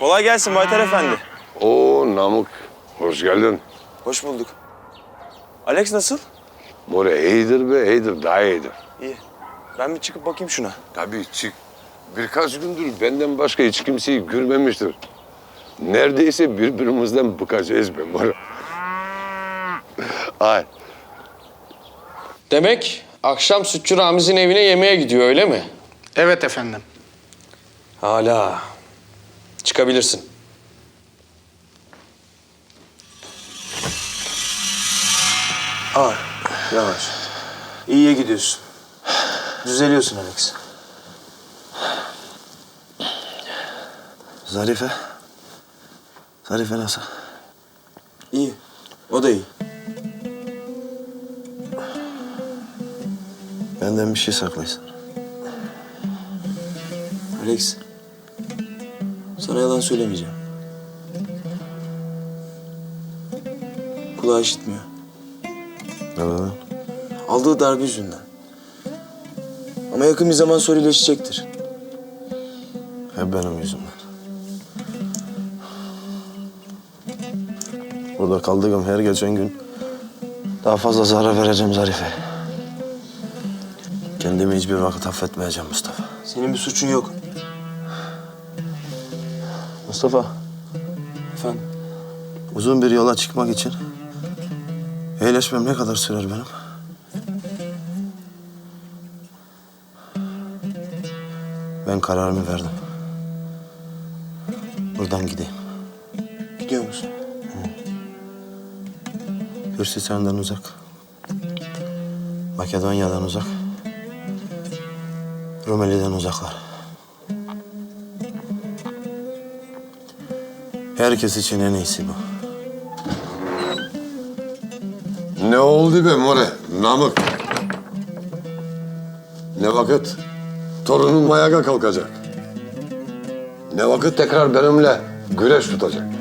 Kolay gelsin Baytar Efendi. Oo Namık, hoş geldin. Hoş bulduk. Alex nasıl? More iyidir be, iyidir, daha iyidir. İyi. Ben bir çıkıp bakayım şuna. Tabii çık. Birkaç gündür benden başka hiç kimseyi görmemiştir. Neredeyse birbirimizden bıkacağız be More. Ay, Demek akşam Sütçü Ramiz'in evine yemeğe gidiyor öyle mi? Evet efendim. Hala. Çıkabilirsin. Ağır. Yavaş. İyiye gidiyorsun. Düzeliyorsun Alex. Zarife. Zarife nasıl? İyi. O da iyi. Benden bir şey saklaysın. Alex. Sana yalan söylemeyeceğim. Kulağı işitmiyor. Neden? Aldığı darbe yüzünden. Ama yakın bir zaman sonra iyileşecektir. Hep benim yüzümden. Burada kaldığım her geçen gün daha fazla zarar vereceğim Zarife. Kendimi hiçbir vakit affetmeyeceğim Mustafa. Senin bir suçun yok. Mustafa, Efendim? uzun bir yola çıkmak için iyileşmem ne kadar sürer benim? Ben kararımı verdim. Buradan gideyim. Gidiyor musun? Hürsistan'dan uzak. Makedonya'dan uzak. Rumeli'den uzaklar. Herkes için en iyisi bu. ne oldu be More, Namık? Ne vakit torunum ayağa kalkacak? Ne vakit tekrar benimle güreş tutacak?